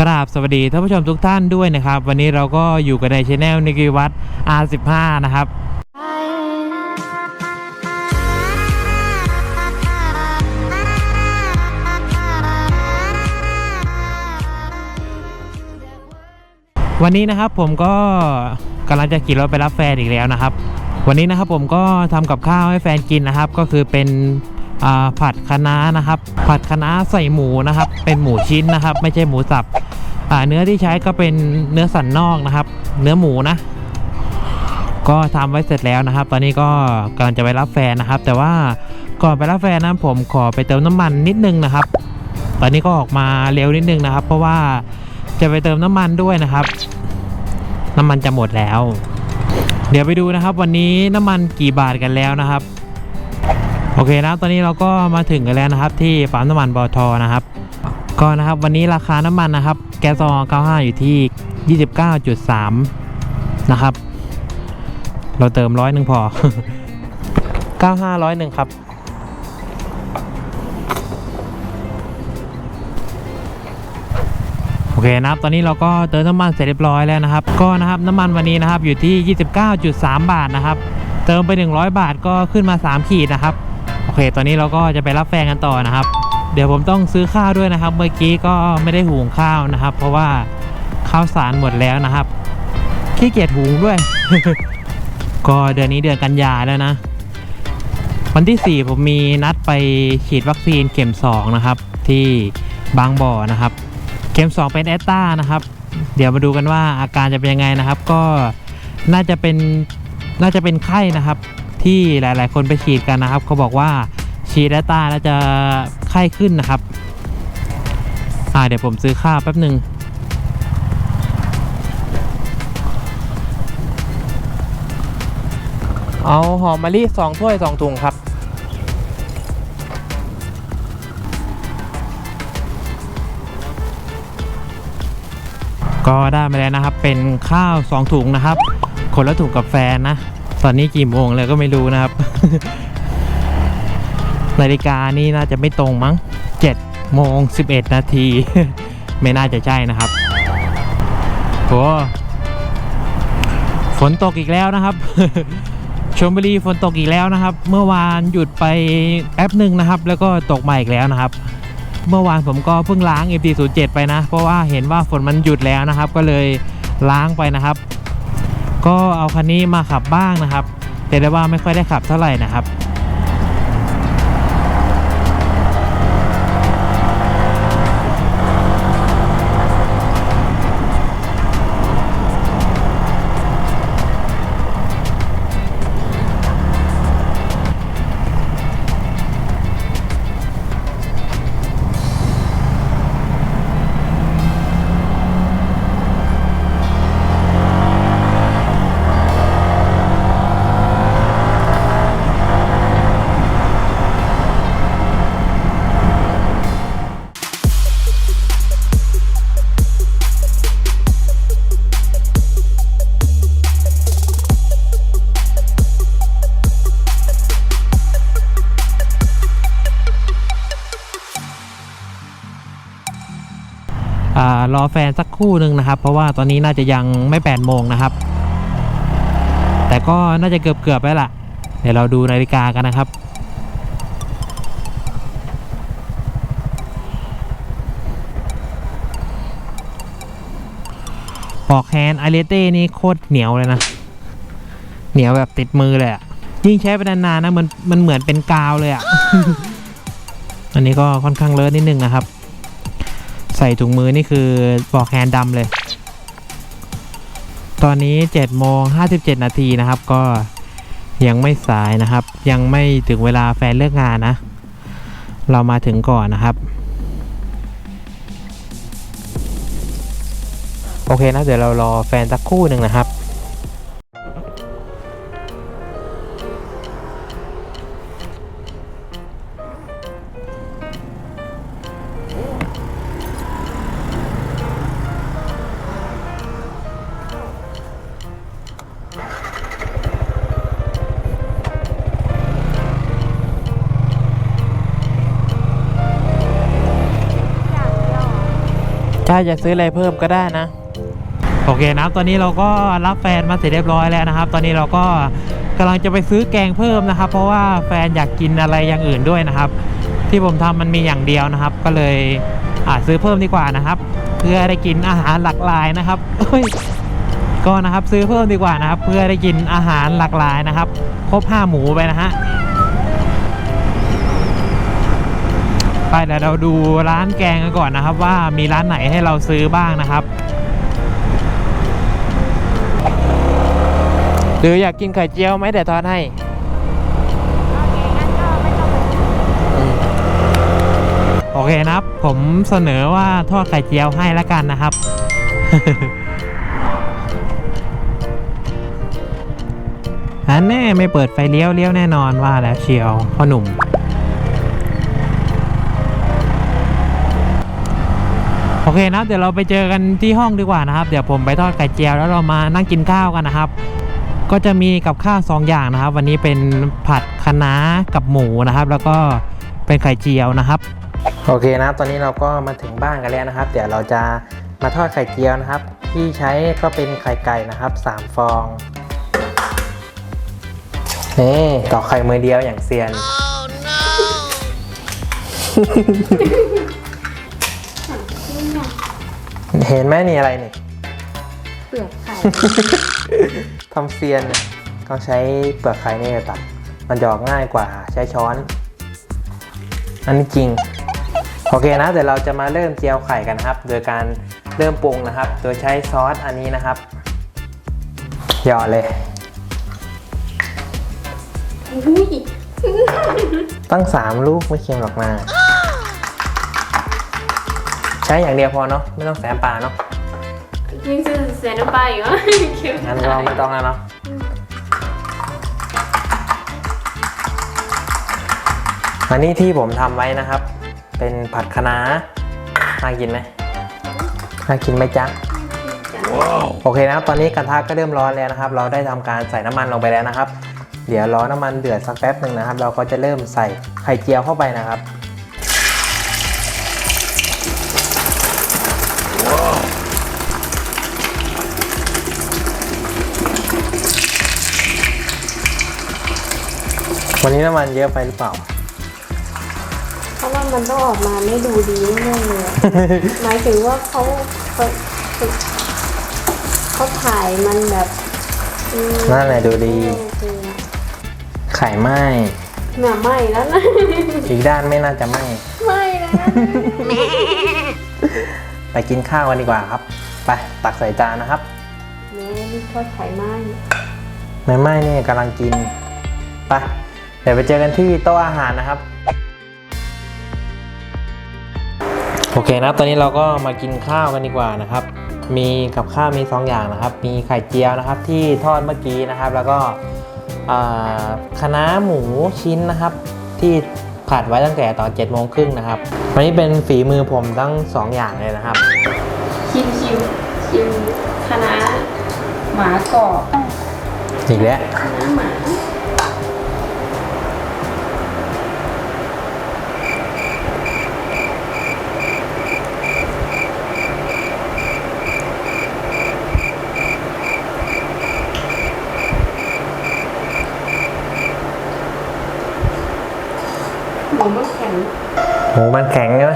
กราบสวัสดีท่านผู้ชมทุกท่านด้วยนะครับ วันนี้เราก็อยู่กันในช anel นิกิวัตร R15 นะครับ วันนี้นะครับผมก็กำลังจะขี่รถไปรับแฟนอีกแล้วนะครับ วันนี้นะครับผมก็ทำกับข้าวให้แฟนกินนะครับ ก็คือเป็น ผัดคะน้านะครับ ผัดคะน้าใส่หมูนะครับ เป็นหมูชิ้นนะครับ ไม่ใช่หมูสับเนื้อที่ใช้ก็เป็นเนื้อสันนอกนะครับ เนื้อหมูนะ ก็ทำไว้เสร็จแล้วนะครับ ตอนนี้ก็กำลังจะไปรับแฟนนะครับ แต่ว่าก่อนไปรับแฟนนะผมขอไปเติมน้ำมันนิดนึงนะครับ ตอนนี้ก็ออกมาเร็วนิดนึงนะครับ เพราะว่าจะไปเติมน้ำมันด้วยนะครับ น้ำมันจะหมดแล้ว เดี๋ยวไปดูนะครับ วันนี้น้ำมันกี่บาทกันแล้วนะครับ โอเคนะตอนนี้เราก็มาถึงกันแล้วนะครับ ที่ปั๊มน้ำมันบอทอนะครับ ก็นะครับวันนี้ราคาน้ำมันนะครับ แก๊สซอง95 อยู่ที่ 29.3 นะครับ เราเติมร้อยหนึ่งพอ 95ร้อยหนึ่งครับ โอเคนะครับ ตอนนี้เราก็เติมน้ำมันเสร็จเรียบร้อยแล้วนะครับ ก็นะครับน้ำมันวันนี้นะครับอยู่ที่ 29.3 บาทนะครับ เติมไป 100 บาทก็ขึ้นมา 3 ขีดนะครับ เค ตอนนี้เราก็จะไปรับแฟนกันต่อนะครับ เดี๋ยวผมต้องซื้อข้าวด้วยนะครับ เมื่อกี้ก็ไม่ได้หุงข้าวนะครับ เพราะว่าข้าวสารหมดแล้วนะครับขี้เกียจหุงด้วย ก็เดือนนี้เดือนกันยาแล้วนะ วันที่ 4 ผมมีนัดไปฉีดวัคซีนเข็ม 2 นะครับ ที่บางบ่อนะครับ เข็ม 2 เป็นแอตตานะครับ เดี๋ยวมาดูกันว่าอาการจะเป็นยังไงนะครับ ก็น่าจะเป็นน่าจะเป็นไข้นะครับ ที่หลาย ๆ คนไปฉีดกันนะครับ เขาบอกว่าฉีดแอตตาแล้วจะไข้ขึ้นนะครับ อ่าเดี๋ยวผมซื้อข้าวแป๊บหนึ่งเอาหอมมะลิสองถ้วยสองถุงครับก็ได้มาแล้วนะครับเป็นข้าวสองถุงนะครับ คนละถุงกับแฟนนะ ตอนนี้กี่โมงเลยก็ไม่รู้นะครับ นาฬิกานี่น่าจะไม่ตรงมั้ง7โมง11 นาที ไม่น่าจะใช่นะครับโหฝนตกอีกแล้วนะครับชลบุรีฝนตกอีกแล้วนะครับ เมื่อวานหยุดไปแป๊บหนึ่งนะครับ แล้วก็ตกมาอีกแล้วนะครับ เมื่อวานผมก็เพิ่งล้าง MT07 ไปนะ เพราะว่าเห็นว่าฝนมันหยุดแล้วนะครับ ก็เลยล้างไปนะครับ ก็เอาคันนี้มาขับบ้างนะครับแต่ได้ว่าไม่ค่อยได้ขับเท่าไหร่นะครับ รอแฟนสักคู่หนึ่งนะครับ เพราะว่าตอนนี้น่าจะยังไม่8โมงนะครับ แต่ก็น่าจะเกือบเกือบๆแล้วล่ะ เดี๋ยวเราดูนาฬิกากันนะครับปอกแฮนไอเลเต้นี่โคตรเหนียวเลยนะ เหนียวแบบติดมือเลยอะยิ่งใช้ไปนานๆนะมันมันเหมือนเป็นกาวเลยอะอันนี้ก็ค่อนข้างเลอะนิดนึงนะครับ ใส่ถุงมือนี่คือบอกแฮนด์ดำเลย ตอนนี้7โมง57 นาทีนะครับ ก็ยังไม่สายนะครับ ยังไม่ถึงเวลาแฟนเลิกงานนะ เรามาถึงก่อนนะครับ โอเคนะ เดี๋ยวเรารอแฟนสักคู่หนึ่งนะครับ ถ้าจะซื้ออะไรเพิ่มก็ได้นะ โอเคนะครับตอนนี้เราก็รับแฟนมาเสร็จเรียบร้อยแล้วนะครับ ตอนนี้เราก็กำลังจะไปซื้อแกงเพิ่มนะครับ เพราะว่าแฟนอยากกินอะไรอย่างอื่นด้วยนะครับ ที่ผมทำมันมีอย่างเดียวนะครับ ก็เลยอ่าซื้อเพิ่มดีกว่านะครับ เพื่อได้กินอาหารหลากหลายนะครับเอ้ยก็นะครับซื้อเพิ่มดีกว่านะครับ เพื่อได้กินอาหารหลากหลายนะครับ ครบห้าหมูไปนะฮะ ไปเดี๋ยวเราดูร้านแกงกันก่อนนะครับ ว่ามีร้านไหนให้เราซื้อบ้างนะครับ หรืออยากกินไข่เจียวไหมเดี๋ยวทอดให้โอเคนะครับ ผมเสนอว่าทอดไข่เจียวให้แล้วกันนะครับ อันแน่ไม่เปิดไฟเลี้ยวเลี้ยวแน่นอนว่าแล้วเชียวพ่อหนุ่ม โอเคนะครับเดี๋ยวเราไปเจอกันที่ห้องดีกว่านะครับ เดี๋ยวผมไปทอดไข่เจียวแล้วเรามานั่งกินข้าวกันนะครับ ก็จะมีกับข้าวสองอย่างนะครับ วันนี้เป็นผัดคะน้ากับหมูนะครับ แล้วก็เป็นไข่เจียวนะครับ โอเคนะครับตอนนี้เราก็มาถึงบ้านกันแล้วนะครับ เดี๋ยวเราจะมาทอดไข่เจียวนะครับ ที่ใช้ก็เป็นไข่ไก่นะครับ 3 ฟองนี่ตอกไข่มือเดียวอย่างเซียน เห็นไหมนี่อะไรนี่ เปลือกไข่ทำเซียนเนี่ยต้องใช้เปลือกไข่นี่ตัด มันจะออกง่ายกว่าใช้ช้อน อันนี้จริง โอเคนะ เดี๋ยวเราจะมาเริ่มเจียวไข่กันนะครับ โดยการเริ่มปรุงนะครับ โดยใช้ซอสอันนี้นะครับ หยอดเลย อุ้ยตั้ง3ลูกไม่เค็มหรอกนะ ใช้อย่างเดียวพอเนาะไม่ต้องแสมปลาเนาะยังจะเสียน้ำปลาอีกเหรอเค็มงั้นเราไม่ต้องแล้วเนาะอันนี้ที่ผมทำไว้นะครับ เป็นผัดคะน้าน่ากินไหมน่ากินไหมจ๊ะโอเคนะครับ ตอนนี้กระทะก็เริ่มร้อนแล้วนะครับ เราได้ทำการใส่น้ำมันลงไปแล้วนะครับ เดี๋ยวรอน้ำมันเดือดสักแป๊บหนึ่งนะครับ เราก็จะเริ่มใส่ไข่เจียวเข้าไปนะครับ วันนี้น้ำมันเยอะไปหรือเปล่า เพราะว่ามันต้องออกมาไม่ดูดีแน่ๆเลยอะ หมายถึงว่าเขาเขาเขาถ่ายมันแบบอืมนั่นแหละดูดีโอเคไข่ไหม้หน่าไหม่แล้วนะ อีกด้านไม่น่าจะไหม้ไม่แล้วนะไปกินข้าวกันดีกว่าครับ ไปตักใส่จานนะครับ แม่นี่ทอดไข่ไหม้ไม่ไหม้นี่กำลังกิน ไป เดี๋ยวไปเจอกันที่โต๊ะอาหารนะครับ โอเคนะครับตอนนี้เราก็มากินข้าวกันดีกว่านะครับ มีกับข้าวมีสองอย่างนะครับ มีไข่เจียวนะครับที่ทอดเมื่อกี้นะครับ แล้วก็อ่าคะน้าหมูชิ้นนะครับ ที่ผัดไว้ตั้งแต่ตอน7จ็ดโมงครึ่งนะครับวันนี้เป็นฝีมือผมทั้งสองอย่างเลยนะครับชิมชิมชิมคณะหมากรอบอีกแล้วคณะหมา มูมันแข็งหมูมันแข็งใช่ไหม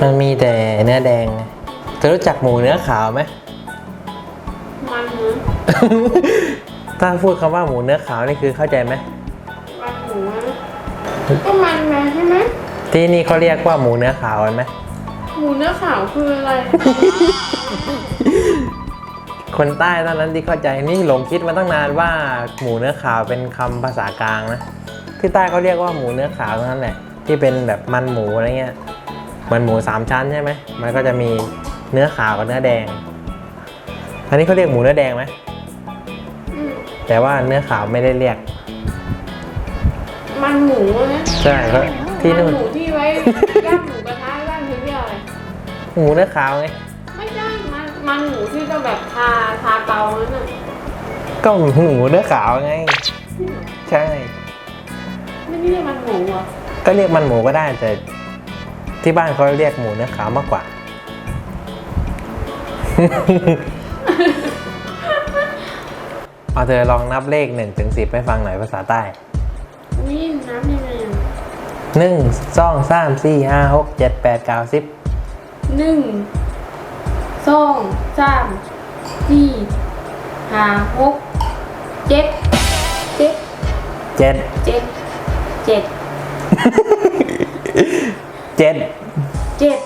มันมีแต่เนื้อแดงไงเธอรู้จักหมูเนื้อขาวไหม มันเนื้อถ้าพูดคำว่าหมูเนื้อขาวนี่คือเข้าใจไหม มันหมูอะก็มันมาใช่ไหมที่นี่เขาเรียกว่าหมูเนื้อขาวกันไหม หมูเนื้อขาวคืออะไร คนใต้ตอนนั้นที่เข้าใจนี่หลงคิดมาตั้งนานว่าหมูเนื้อขาวเป็นคำภาษากลางนะ ที่ใต้เขาเรียกว่าหมูเนื้อขาวเท่านั้นแหละที่เป็นแบบมันหมูอะไรเงี้ยมันหมูสามชั้นใช่ไหมมันก็จะมีเนื้อขาวกับเนื้อแดง อันนี้เขาเรียกหมูเนื้อแดงไหมอืมแต่ว่าเนื้อขาวไม่ได้เรียก มันหมูนะใช่ก็ที่มันนู่นหมูที่ไว้ย่างหมูกระทะย่างคือเรียกอะไรหมูเนื้อขาวไงไม่ใช่มันมันหมูที่ต้องแบบทาทาเตานั่นน่ะก็หมูเนื้อขาวไง ใช่ ไม่ได้เรียกมันหมูเหรอะก็เรียกมันหมูก็ได้แต่ที่บ้านเขาเรียกหมูเนื้อขาวมากกว่าอเอาเธอลองนับเลขหนึ่งถึงสิบให้ฟังหน่อยภาษาใต้นี่น้ำยังไงอะหนึ่งสองสามสี่ห้าหกเจ็ดแปดเก้าสิบหนึ่งสองสามสี่ห้าหกเจ็ดเจ็ดเจ็ดเจ็ด เจ็ดเจ็ดเจ็ด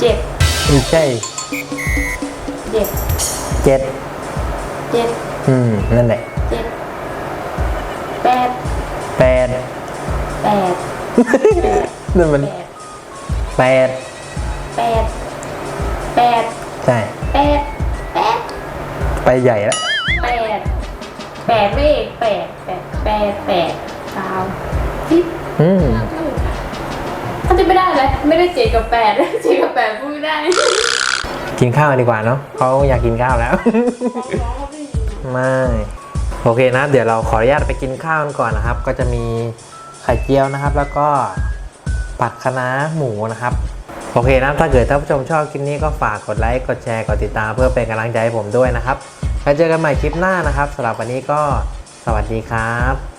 เจ็ดไม่ใช่เจ็ดเจ็ดเจ็ดอืม นั่นแหละเจ็ดแปดแปดแปดนั่นมันแปดแปดแปดแปดใช่แปดแปดไปใหญ่แล้วแปดแปดเลขแปดแปด แปดแปดเก้าสิบอืมเขาจะไม่ได้เลยไม่ได้เจ็ดกับแปดเจ็ดกับแปดพูดไม่ได้กินข้าวกันดีกว่าเนาะเขาอยากกินข้าวแล้วน้องเขาไม่มีไม่โอเคนะ เดี๋ยวเราขออนุญาตไปกินข้าวกันก่อนนะครับ ก็จะมีไข่เจียวนะครับ แล้วก็ผัดคะน้าหมูนะครับ โอเคนะถ้าเกิดท่านผู้ชมชอบคลิปนี้ก็ฝากกดไลค์กดแชร์กดติดตามเพื่อเป็นกำลังใจให้ผมด้วยนะครับแล้วเจอกันใหม่คลิปหน้านะครับสำหรับวันนี้ก็ สวัสดีครับ